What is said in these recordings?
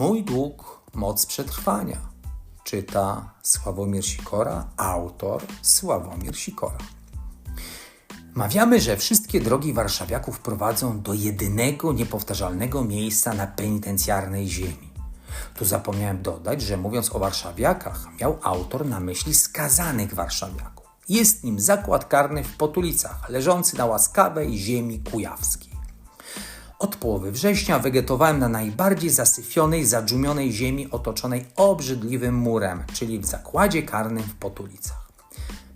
Mój dług, moc przetrwania. Czyta Sławomir Sikora, autor Sławomir Sikora. Mawiamy, że wszystkie drogi warszawiaków prowadzą do jedynego niepowtarzalnego miejsca na penitencjarnej ziemi. Tu zapomniałem dodać, że mówiąc o warszawiakach, miał autor na myśli skazanych warszawiaków. Jest nim zakład karny w Potulicach, leżący na łaskawej ziemi kujawskiej. Od połowy września wegetowałem na najbardziej zasyfionej, zadżumionej ziemi otoczonej obrzydliwym murem, czyli w zakładzie karnym w Potulicach.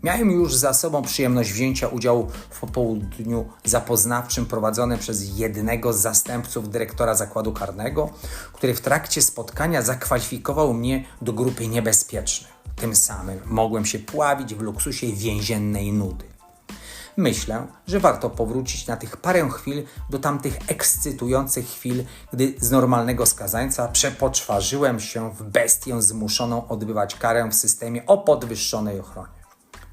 Miałem już za sobą przyjemność wzięcia udziału w popołudniu zapoznawczym prowadzonym przez jednego z zastępców dyrektora zakładu karnego, który w trakcie spotkania zakwalifikował mnie do grupy niebezpiecznych. Tym samym mogłem się pławić w luksusie więziennej nudy. Myślę, że warto powrócić na tych parę chwil do tamtych ekscytujących chwil, gdy z normalnego skazańca przepoczwarzyłem się w bestię zmuszoną odbywać karę w systemie o podwyższonej ochronie.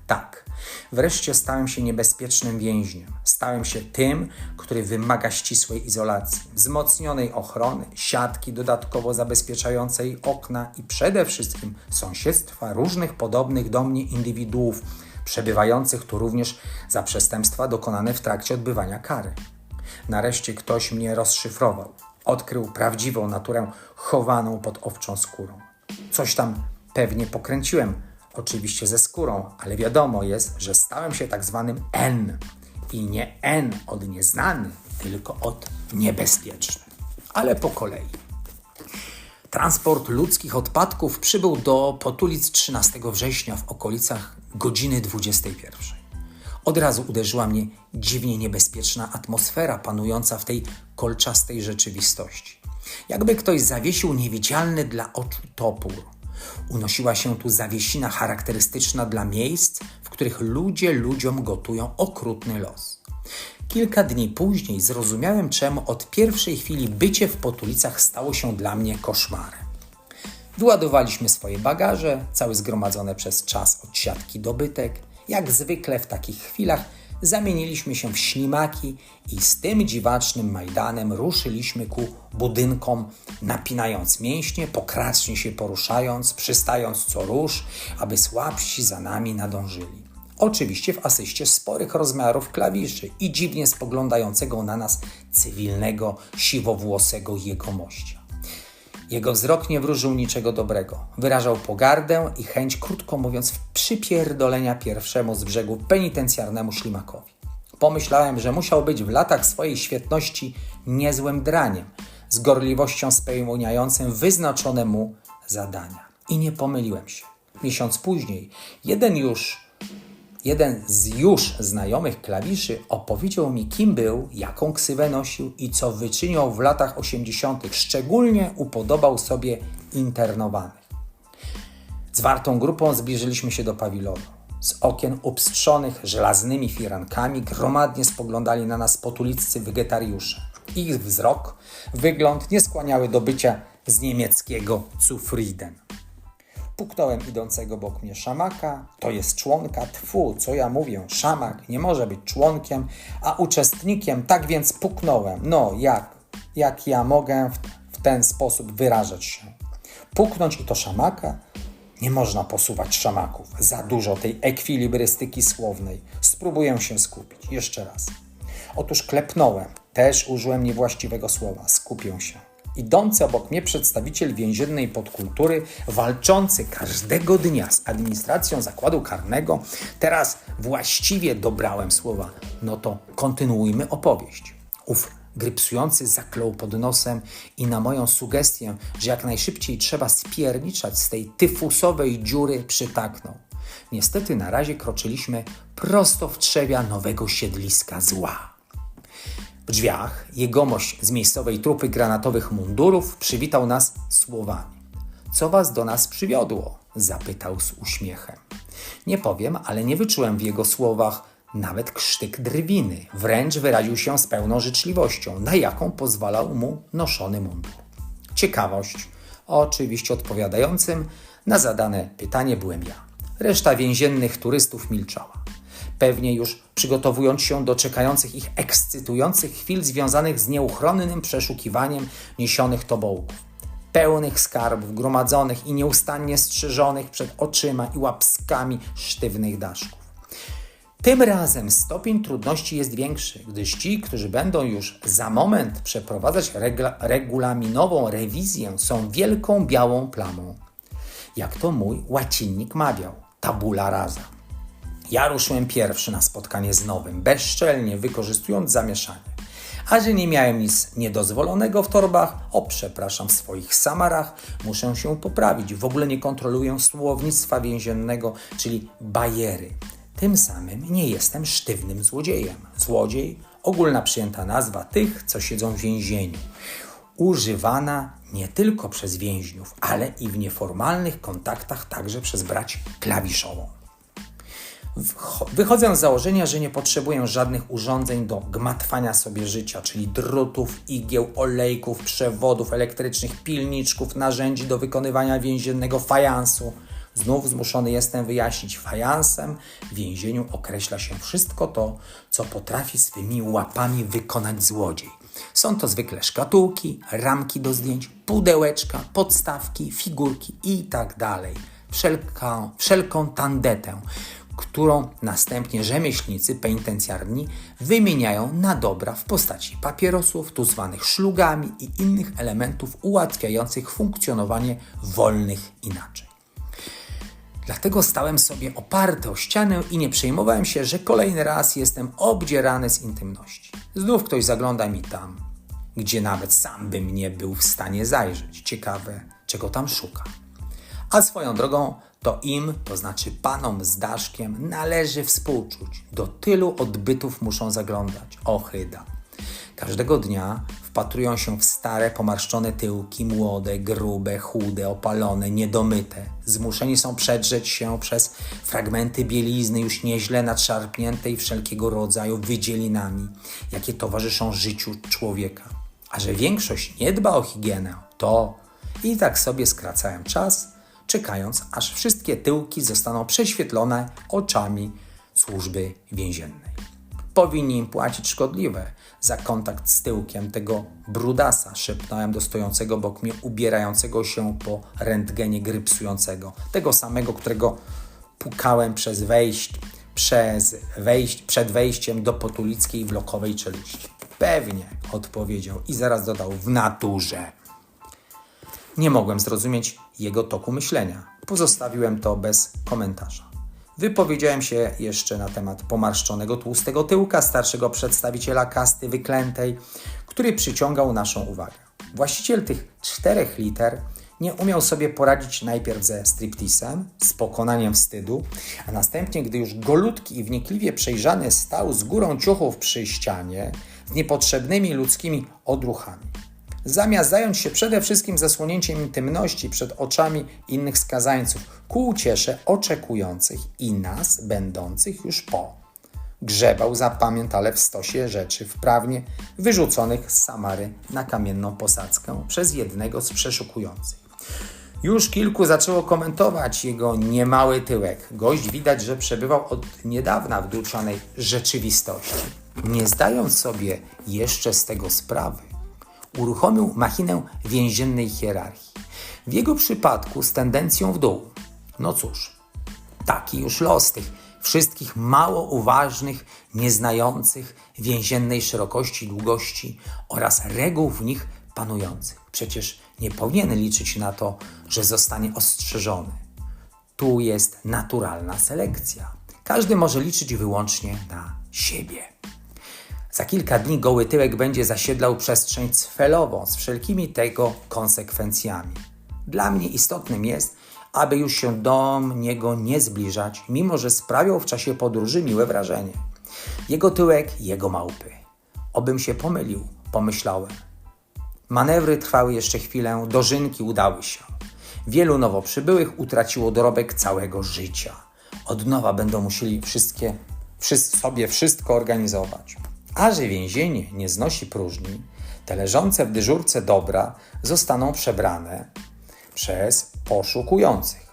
Tak, wreszcie stałem się niebezpiecznym więźniem. Stałem się tym, który wymaga ścisłej izolacji, wzmocnionej ochrony, siatki dodatkowo zabezpieczającej okna i przede wszystkim sąsiedztwa różnych podobnych do mnie indywiduów, przebywających tu również za przestępstwa dokonane w trakcie odbywania kary. Nareszcie ktoś mnie rozszyfrował, odkrył prawdziwą naturę chowaną pod owczą skórą. Coś tam pewnie pokręciłem, oczywiście ze skórą, ale wiadomo jest, że stałem się tak zwanym N. I nie N od nieznany, tylko od niebezpieczny. Ale po kolei. Transport ludzkich odpadków przybył do Potulic 13 września w okolicach godziny 21. Od razu uderzyła mnie dziwnie niebezpieczna atmosfera panująca w tej kolczastej rzeczywistości. Jakby ktoś zawiesił niewidzialny dla oczu topór. Unosiła się tu zawiesina charakterystyczna dla miejsc, w których ludzie ludziom gotują okrutny los. Kilka dni później zrozumiałem, czemu od pierwszej chwili bycie w Potulicach stało się dla mnie koszmarem. Wyładowaliśmy swoje bagaże, całe zgromadzone przez czas od siatki dobytek. Jak zwykle w takich chwilach zamieniliśmy się w ślimaki i z tym dziwacznym Majdanem ruszyliśmy ku budynkom, napinając mięśnie, pokracznie się poruszając, przystając co róż, aby słabsi za nami nadążyli. Oczywiście w asyście sporych rozmiarów klawiszy i dziwnie spoglądającego na nas cywilnego, siwowłosego jegomościa. Jego wzrok nie wróżył niczego dobrego. Wyrażał pogardę i chęć, krótko mówiąc, przypierdolenia pierwszemu z brzegu penitencjarnemu ślimakowi. Pomyślałem, że musiał być w latach swojej świetności niezłym draniem, z gorliwością spełniającym wyznaczone mu zadania. I nie pomyliłem się. Miesiąc później, jeden już Jeden z już znajomych klawiszy opowiedział mi, kim był, jaką ksywę nosił i co wyczyniał w latach 80. Szczególnie upodobał sobie internowanych. Zwartą grupą zbliżyliśmy się do pawilonu. Z okien upstrzonych żelaznymi firankami gromadnie spoglądali na nas potuliccy wegetariusze. Ich wzrok, wygląd nie skłaniały do bycia z niemieckiego Zufrieden. Puknąłem idącego obok mnie szamaka. To jest członka. Tfu, co ja mówię? Szamak nie może być członkiem, a uczestnikiem. Tak więc puknąłem. No, jak? Jak ja mogę w, w ten sposób wyrażać się? Puknąć i to szamaka? Nie można posuwać szamaków. Za dużo tej ekwilibrystyki słownej. Spróbuję się skupić. Jeszcze raz. Otóż klepnąłem. Też użyłem niewłaściwego słowa. Skupię się idący obok mnie przedstawiciel więziennej podkultury, walczący każdego dnia z administracją zakładu karnego, teraz właściwie dobrałem słowa. No to kontynuujmy opowieść. Ów grypsujący zaklął pod nosem i na moją sugestię, że jak najszybciej trzeba spierniczać z tej tyfusowej dziury, przytaknął. Niestety na razie kroczyliśmy prosto w trzewia nowego siedliska zła. Drzwiach jegomość z miejscowej trupy granatowych mundurów przywitał nas słowami. Co was do nas przywiodło? zapytał z uśmiechem. Nie powiem, ale nie wyczułem w jego słowach nawet krztyk drwiny. Wręcz wyraził się z pełną życzliwością, na jaką pozwalał mu noszony mundur. Ciekawość, oczywiście odpowiadającym na zadane pytanie byłem ja. Reszta więziennych turystów milczała pewnie już przygotowując się do czekających ich ekscytujących chwil związanych z nieuchronnym przeszukiwaniem niesionych tobołków. pełnych skarbów, gromadzonych i nieustannie strzeżonych przed oczyma i łapskami sztywnych daszków. Tym razem stopień trudności jest większy, gdyż ci, którzy będą już za moment przeprowadzać regla- regulaminową rewizję, są wielką białą plamą. Jak to mój łacinnik mawiał, tabula rasa. Ja ruszyłem pierwszy na spotkanie z nowym, bezczelnie wykorzystując zamieszanie. A że nie miałem nic niedozwolonego w torbach, o przepraszam, w swoich samarach, muszę się poprawić. W ogóle nie kontroluję słownictwa więziennego, czyli bajery. Tym samym nie jestem sztywnym złodziejem. Złodziej, ogólna przyjęta nazwa tych, co siedzą w więzieniu. Używana nie tylko przez więźniów, ale i w nieformalnych kontaktach także przez brać klawiszową. Wychodzę z założenia, że nie potrzebuję żadnych urządzeń do gmatwania sobie życia, czyli drutów, igieł, olejków, przewodów elektrycznych, pilniczków, narzędzi do wykonywania więziennego fajansu. Znów zmuszony jestem wyjaśnić, fajansem w więzieniu określa się wszystko to, co potrafi swymi łapami wykonać złodziej. Są to zwykle szkatułki, ramki do zdjęć, pudełeczka, podstawki, figurki i tak dalej. Wszelką, wszelką tandetę, którą następnie rzemieślnicy penitencjarni wymieniają na dobra w postaci papierosów, tu zwanych szlugami i innych elementów ułatwiających funkcjonowanie wolnych inaczej. Dlatego stałem sobie oparty o ścianę i nie przejmowałem się, że kolejny raz jestem obdzierany z intymności. Znów ktoś zagląda mi tam, gdzie nawet sam bym nie był w stanie zajrzeć. Ciekawe, czego tam szuka. A swoją drogą to im, to znaczy panom z Daszkiem, należy współczuć. Do tylu odbytów muszą zaglądać. Ochyda. Każdego dnia wpatrują się w stare, pomarszczone tyłki, młode, grube, chude, opalone, niedomyte. Zmuszeni są przedrzeć się przez fragmenty bielizny już nieźle nadszarpniętej wszelkiego rodzaju wydzielinami, jakie towarzyszą życiu człowieka. A że większość nie dba o higienę, to i tak sobie skracałem czas, czekając, aż wszystkie tyłki zostaną prześwietlone oczami służby więziennej. Powinni im płacić szkodliwe za kontakt z tyłkiem tego brudasa, szepnąłem do stojącego obok mnie, ubierającego się po rentgenie grypsującego. Tego samego, którego pukałem przez wejść, przez wejść, przed wejściem do potulickiej wlokowej czeluści. Pewnie, odpowiedział i zaraz dodał, w naturze. Nie mogłem zrozumieć jego toku myślenia. Pozostawiłem to bez komentarza. Wypowiedziałem się jeszcze na temat pomarszczonego tłustego tyłka starszego przedstawiciela kasty wyklętej, który przyciągał naszą uwagę. Właściciel tych czterech liter nie umiał sobie poradzić najpierw ze striptisem, z pokonaniem wstydu, a następnie, gdy już golutki i wnikliwie przejrzany stał z górą ciuchów przy ścianie, z niepotrzebnymi ludzkimi odruchami zamiast zająć się przede wszystkim zasłonięciem intymności przed oczami innych skazańców, ku uciesze oczekujących i nas, będących już po. Grzebał zapamiętale w stosie rzeczy wprawnie wyrzuconych z Samary na kamienną posadzkę przez jednego z przeszukujących. Już kilku zaczęło komentować jego niemały tyłek. Gość widać, że przebywał od niedawna w druczanej rzeczywistości. Nie zdając sobie jeszcze z tego sprawy, uruchomił machinę więziennej hierarchii. W jego przypadku z tendencją w dół. No cóż, taki już los tych wszystkich mało uważnych, nieznających więziennej szerokości, długości oraz reguł w nich panujących. Przecież nie powinien liczyć na to, że zostanie ostrzeżony. Tu jest naturalna selekcja. Każdy może liczyć wyłącznie na siebie. Za kilka dni goły tyłek będzie zasiedlał przestrzeń cfelową z wszelkimi tego konsekwencjami. Dla mnie istotnym jest, aby już się do niego nie zbliżać, mimo że sprawiał w czasie podróży miłe wrażenie. Jego tyłek, jego małpy. Obym się pomylił, pomyślałem. Manewry trwały jeszcze chwilę, dożynki udały się. Wielu nowo przybyłych utraciło dorobek całego życia. Od nowa będą musieli wszystkie, wszyscy sobie wszystko organizować. A że więzienie nie znosi próżni, te leżące w dyżurce dobra zostaną przebrane przez poszukujących.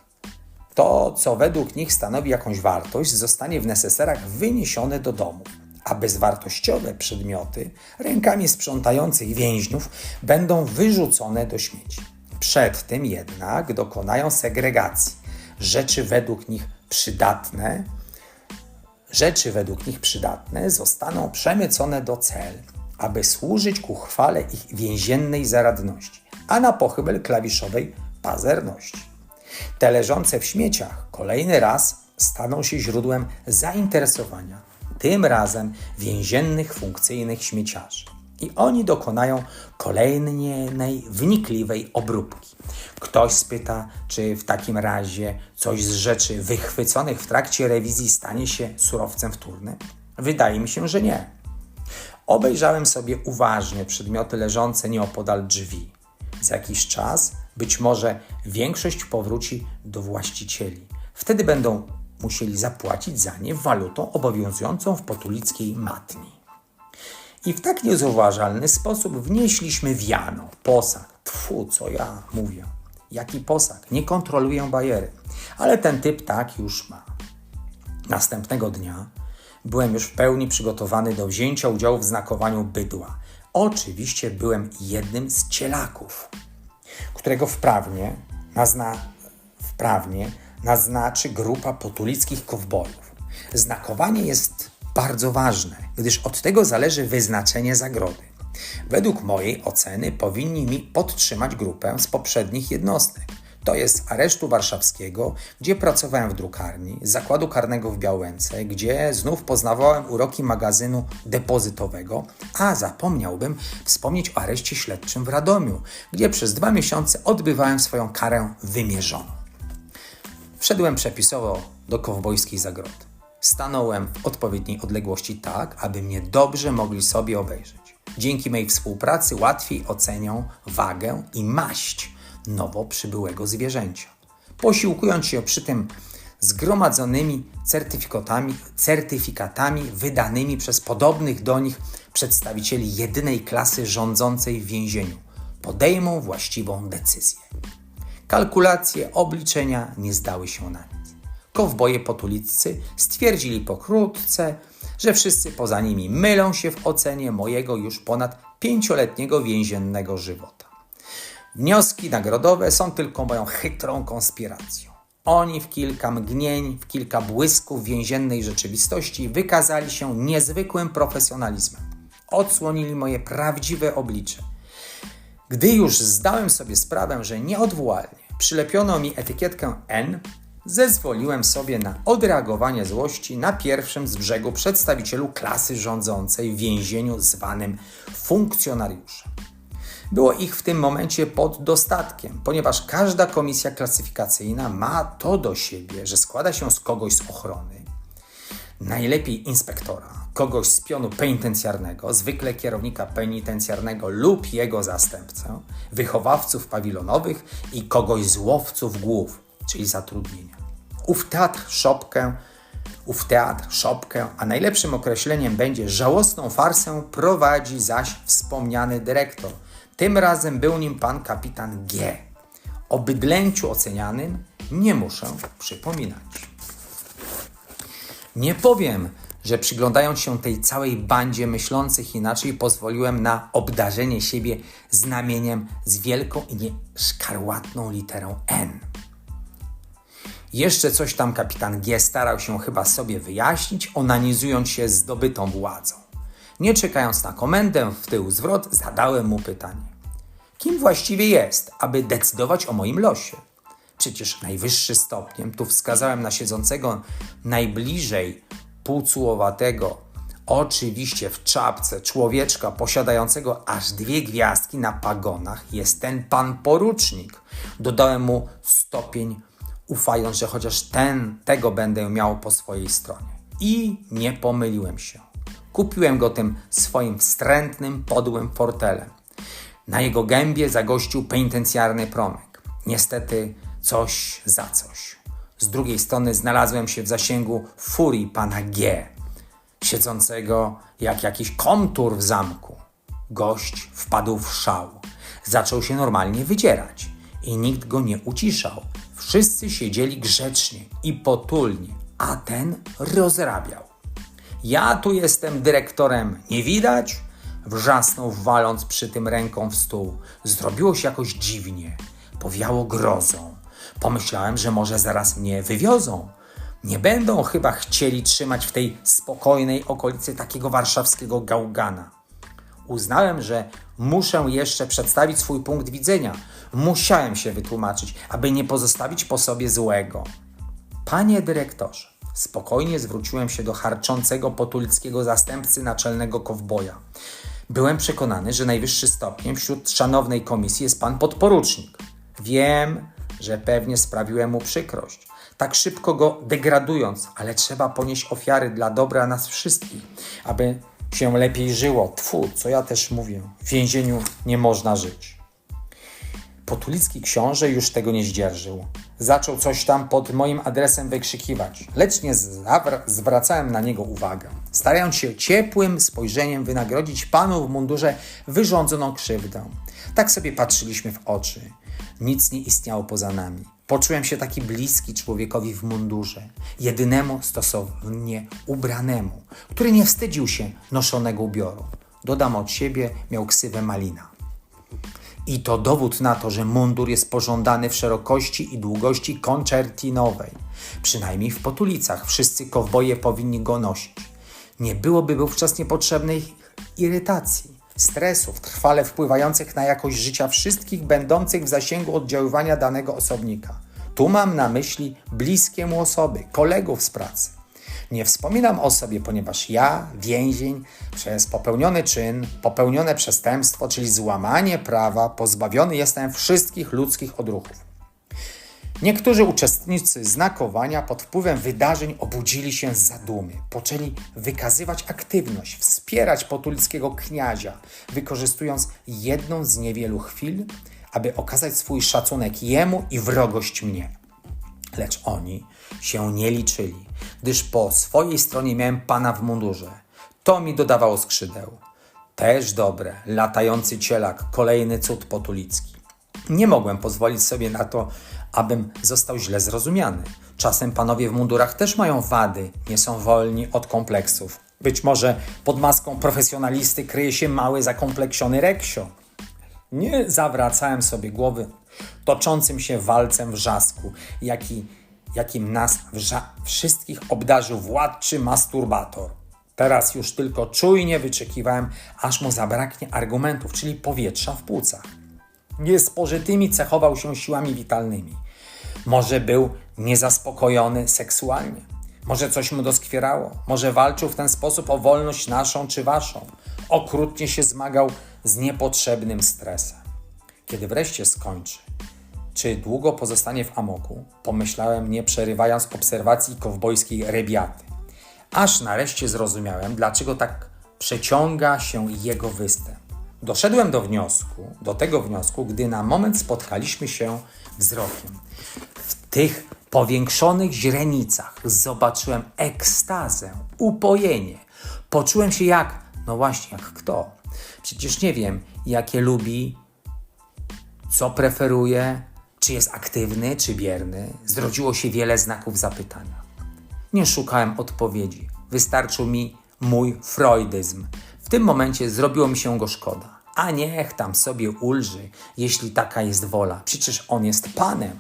To, co według nich stanowi jakąś wartość, zostanie w neseserach wyniesione do domu, a bezwartościowe przedmioty rękami sprzątających więźniów będą wyrzucone do śmieci. Przed tym jednak dokonają segregacji. Rzeczy według nich przydatne, rzeczy według nich przydatne zostaną przemycone do cel, aby służyć ku chwale ich więziennej zaradności, a na pochybel klawiszowej pazerności. Te leżące w śmieciach kolejny raz staną się źródłem zainteresowania, tym razem więziennych funkcyjnych śmieciarzy. I oni dokonają kolejnej wnikliwej obróbki. Ktoś spyta, czy w takim razie coś z rzeczy wychwyconych w trakcie rewizji stanie się surowcem wtórnym? Wydaje mi się, że nie. Obejrzałem sobie uważnie przedmioty leżące nieopodal drzwi. Za jakiś czas być może większość powróci do właścicieli. Wtedy będą musieli zapłacić za nie walutą obowiązującą w potulickiej matni. I w tak niezauważalny sposób wnieśliśmy wiano, posag. Tfu, co ja mówię. Jaki posag? Nie kontroluję bajery. Ale ten typ tak już ma. Następnego dnia byłem już w pełni przygotowany do wzięcia udziału w znakowaniu bydła. Oczywiście byłem jednym z cielaków, którego wprawnie, nazna, wprawnie naznaczy grupa potulickich kowbojów. Znakowanie jest bardzo ważne, gdyż od tego zależy wyznaczenie zagrody. Według mojej oceny powinni mi podtrzymać grupę z poprzednich jednostek. To jest aresztu warszawskiego, gdzie pracowałem w drukarni, zakładu karnego w Białęce, gdzie znów poznawałem uroki magazynu depozytowego, a zapomniałbym wspomnieć o areszcie śledczym w Radomiu, gdzie przez dwa miesiące odbywałem swoją karę wymierzoną. Wszedłem przepisowo do kowbojskiej zagrody. Stanąłem w odpowiedniej odległości tak, aby mnie dobrze mogli sobie obejrzeć. Dzięki mojej współpracy łatwiej ocenią wagę i maść nowo przybyłego zwierzęcia. Posiłkując się przy tym zgromadzonymi certyfikatami, certyfikatami wydanymi przez podobnych do nich przedstawicieli jedynej klasy rządzącej w więzieniu, podejmą właściwą decyzję. Kalkulacje, obliczenia nie zdały się na nic. Kowboje potuliccy stwierdzili pokrótce, że wszyscy poza nimi mylą się w ocenie mojego już ponad pięcioletniego więziennego żywota. Wnioski nagrodowe są tylko moją chytrą konspiracją. Oni w kilka mgnień, w kilka błysków więziennej rzeczywistości wykazali się niezwykłym profesjonalizmem. Odsłonili moje prawdziwe oblicze. Gdy już zdałem sobie sprawę, że nieodwołalnie przylepiono mi etykietkę N, zezwoliłem sobie na odreagowanie złości na pierwszym z brzegu przedstawicielu klasy rządzącej w więzieniu zwanym funkcjonariuszem. Było ich w tym momencie pod dostatkiem, ponieważ każda komisja klasyfikacyjna ma to do siebie, że składa się z kogoś z ochrony, najlepiej inspektora, kogoś z pionu penitencjarnego, zwykle kierownika penitencjarnego lub jego zastępcę, wychowawców pawilonowych i kogoś z łowców głów, czyli zatrudnienia. Ów teatr szopkę, ów teatr szopkę, a najlepszym określeniem będzie żałosną farsę prowadzi zaś wspomniany dyrektor. Tym razem był nim pan kapitan G. O bydlęciu ocenianym nie muszę przypominać. Nie powiem, że przyglądając się tej całej bandzie myślących inaczej, pozwoliłem na obdarzenie siebie znamieniem z wielką i nieszkarłatną literą N. Jeszcze coś tam kapitan G starał się chyba sobie wyjaśnić, onanizując się zdobytą władzą. Nie czekając na komendę w tył zwrot, zadałem mu pytanie. Kim właściwie jest, aby decydować o moim losie? Przecież najwyższy stopniem, tu wskazałem na siedzącego najbliżej półcułowatego, oczywiście w czapce człowieczka posiadającego aż dwie gwiazdki na pagonach, jest ten pan porucznik. Dodałem mu stopień, ufając, że chociaż ten, tego będę miał po swojej stronie. I nie pomyliłem się. Kupiłem go tym swoim wstrętnym, podłym fortelem. Na jego gębie zagościł penitencjarny promek. Niestety coś za coś. Z drugiej strony znalazłem się w zasięgu furii pana G, siedzącego jak jakiś kontur w zamku. Gość wpadł w szał. Zaczął się normalnie wydzierać i nikt go nie uciszał. Wszyscy siedzieli grzecznie i potulnie, a ten rozrabiał. Ja tu jestem dyrektorem, nie widać? Wrzasnął, waląc przy tym ręką w stół. Zrobiło się jakoś dziwnie. powiało grozą. Pomyślałem, że może zaraz mnie wywiozą. Nie będą chyba chcieli trzymać w tej spokojnej okolicy takiego warszawskiego gałgana. Uznałem, że muszę jeszcze przedstawić swój punkt widzenia. Musiałem się wytłumaczyć, aby nie pozostawić po sobie złego. Panie dyrektorze, spokojnie zwróciłem się do harczącego potulickiego zastępcy naczelnego kowboja. Byłem przekonany, że najwyższy stopniem wśród szanownej komisji jest pan podporucznik. Wiem, że pewnie sprawiłem mu przykrość, tak szybko go degradując, ale trzeba ponieść ofiary dla dobra nas wszystkich, aby się lepiej żyło. Tfu, co ja też mówię, w więzieniu nie można żyć. Potulicki książę już tego nie zdzierżył. Zaczął coś tam pod moim adresem wykrzykiwać, lecz nie zwracałem na niego uwagę, starając się ciepłym spojrzeniem wynagrodzić panu w mundurze wyrządzoną krzywdę. Tak sobie patrzyliśmy w oczy. Nic nie istniało poza nami. Poczułem się taki bliski człowiekowi w mundurze, jedynemu stosownie ubranemu, który nie wstydził się noszonego ubioru. Dodam od siebie, miał ksywę malina. I to dowód na to, że mundur jest pożądany w szerokości i długości koncertinowej. Przynajmniej w potulicach wszyscy kowboje powinni go nosić. Nie byłoby wówczas niepotrzebnej irytacji, stresów trwale wpływających na jakość życia wszystkich będących w zasięgu oddziaływania danego osobnika. Tu mam na myśli bliskie mu osoby, kolegów z pracy. Nie wspominam o sobie, ponieważ ja, więzień, przez popełniony czyn, popełnione przestępstwo, czyli złamanie prawa, pozbawiony jestem wszystkich ludzkich odruchów. Niektórzy uczestnicy znakowania pod wpływem wydarzeń obudzili się z zadumy, poczęli wykazywać aktywność, wspierać potulickiego kniazia, wykorzystując jedną z niewielu chwil, aby okazać swój szacunek jemu i wrogość mnie. Lecz oni się nie liczyli, gdyż po swojej stronie miałem pana w mundurze. To mi dodawało skrzydeł. Też dobre, latający cielak, kolejny cud potulicki. Nie mogłem pozwolić sobie na to, abym został źle zrozumiany. Czasem panowie w mundurach też mają wady, nie są wolni od kompleksów. Być może pod maską profesjonalisty kryje się mały, zakompleksiony reksio. Nie zawracałem sobie głowy toczącym się walcem wrzasku, jaki, jakim nas wszystkich obdarzył władczy masturbator. Teraz już tylko czujnie wyczekiwałem, aż mu zabraknie argumentów, czyli powietrza w płucach. Niespożytymi cechował się siłami witalnymi. Może był niezaspokojony seksualnie. Może coś mu doskwierało. Może walczył w ten sposób o wolność naszą czy waszą. Okrutnie się zmagał z niepotrzebnym stresem. Kiedy wreszcie skończy, czy długo pozostanie w amoku, pomyślałem, nie przerywając obserwacji kowbojskiej rebiaty. Aż nareszcie zrozumiałem, dlaczego tak przeciąga się jego występ. Doszedłem do wniosku, do tego wniosku, gdy na moment spotkaliśmy się wzrokiem. W tych powiększonych źrenicach zobaczyłem ekstazę, upojenie. Poczułem się jak, no właśnie, jak kto. Przecież nie wiem, jakie lubi, co preferuje, czy jest aktywny, czy bierny. Zrodziło się wiele znaków zapytania. Nie szukałem odpowiedzi. Wystarczył mi mój freudyzm. W tym momencie zrobiło mi się go szkoda. A niech tam sobie ulży, jeśli taka jest wola. Przecież on jest panem.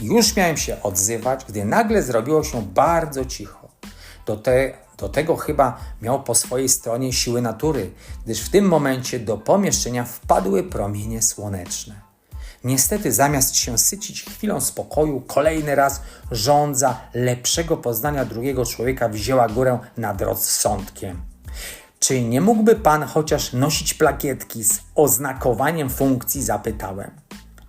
Już miałem się odzywać, gdy nagle zrobiło się bardzo cicho. Do, te, do tego chyba miał po swojej stronie siły natury, gdyż w tym momencie do pomieszczenia wpadły promienie słoneczne. Niestety, zamiast się sycić chwilą spokoju, kolejny raz żądza lepszego poznania drugiego człowieka wzięła górę nad rozsądkiem. Czy nie mógłby pan chociaż nosić plakietki z oznakowaniem funkcji? Zapytałem.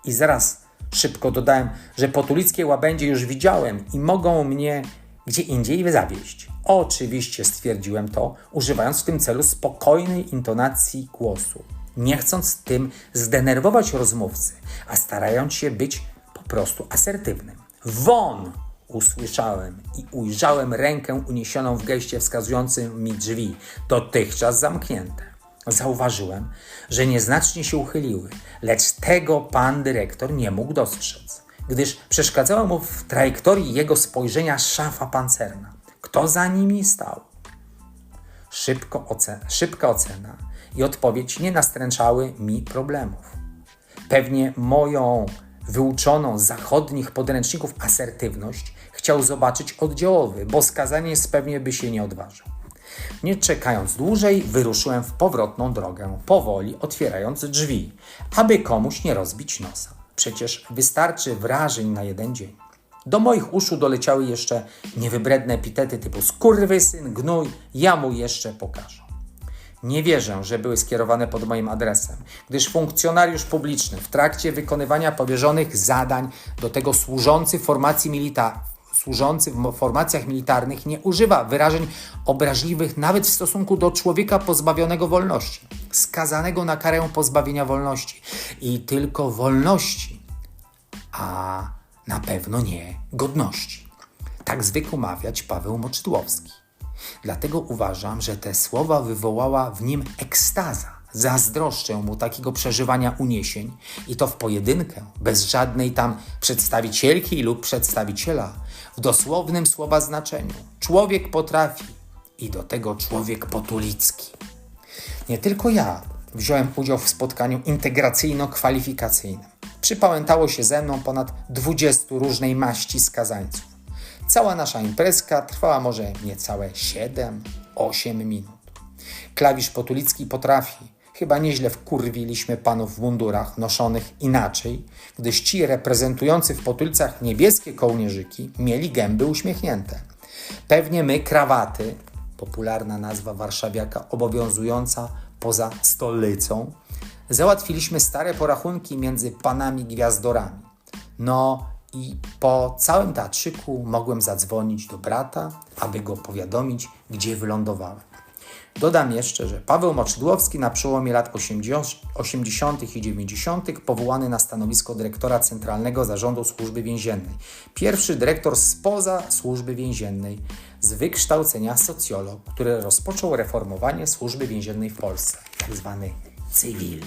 I zaraz szybko dodałem, że potulickie łabędzie już widziałem i mogą mnie gdzie indziej zawieść. Oczywiście stwierdziłem to, używając w tym celu spokojnej intonacji głosu, nie chcąc tym zdenerwować rozmówcy, a starając się być po prostu asertywnym. Won! Usłyszałem i ujrzałem rękę uniesioną w geście wskazującym mi drzwi, dotychczas zamknięte. Zauważyłem, że nieznacznie się uchyliły, lecz tego pan dyrektor nie mógł dostrzec, gdyż przeszkadzała mu w trajektorii jego spojrzenia szafa pancerna. Kto za nimi stał? Szybko ocena, szybka ocena i odpowiedź nie nastręczały mi problemów. Pewnie moją wyuczoną zachodnich podręczników asertywność chciał zobaczyć oddziałowy, bo skazaniec pewnie by się nie odważył. Nie czekając dłużej, wyruszyłem w powrotną drogę, powoli otwierając drzwi, aby komuś nie rozbić nosa. Przecież wystarczy wrażeń na jeden dzień. Do moich uszu doleciały jeszcze niewybredne epitety typu skurwysyn, gnój, ja mu jeszcze pokażę. Nie wierzę, że były skierowane pod moim adresem, gdyż funkcjonariusz publiczny w trakcie wykonywania powierzonych zadań do tego służący formacji milita służący w formacjach militarnych nie używa wyrażeń obraźliwych nawet w stosunku do człowieka pozbawionego wolności, skazanego na karę pozbawienia wolności i tylko wolności, a na pewno nie godności. Tak zwykł mawiać Paweł Moczydłowski. Dlatego uważam, że te słowa wywołała w nim ekstaza. Zazdroszczę mu takiego przeżywania uniesień i to w pojedynkę, bez żadnej tam przedstawicielki lub przedstawiciela, w dosłownym słowa znaczeniu. Człowiek potrafi i do tego człowiek potulicki. Nie tylko ja wziąłem udział w spotkaniu integracyjno-kwalifikacyjnym. Przypałętało się ze mną ponad 20 różnej maści skazańców. Cała nasza imprezka trwała może niecałe 7-8 minut. Klawisz Potulicki potrafi. Chyba nieźle wkurwiliśmy panów w mundurach noszonych inaczej, gdyż ci reprezentujący w Potulicach niebieskie kołnierzyki mieli gęby uśmiechnięte. Pewnie my krawaty, popularna nazwa warszawiaka obowiązująca poza stolicą, załatwiliśmy stare porachunki między panami gwiazdorami. No i po całym teatrzyku mogłem zadzwonić do brata, aby go powiadomić, gdzie wylądowałem. Dodam jeszcze, że Paweł Moczydłowski na przełomie lat 80. 80. i 90. powołany na stanowisko dyrektora Centralnego Zarządu Służby Więziennej. Pierwszy dyrektor spoza Służby Więziennej z wykształcenia socjolog, który rozpoczął reformowanie Służby Więziennej w Polsce, tak zwany cywil.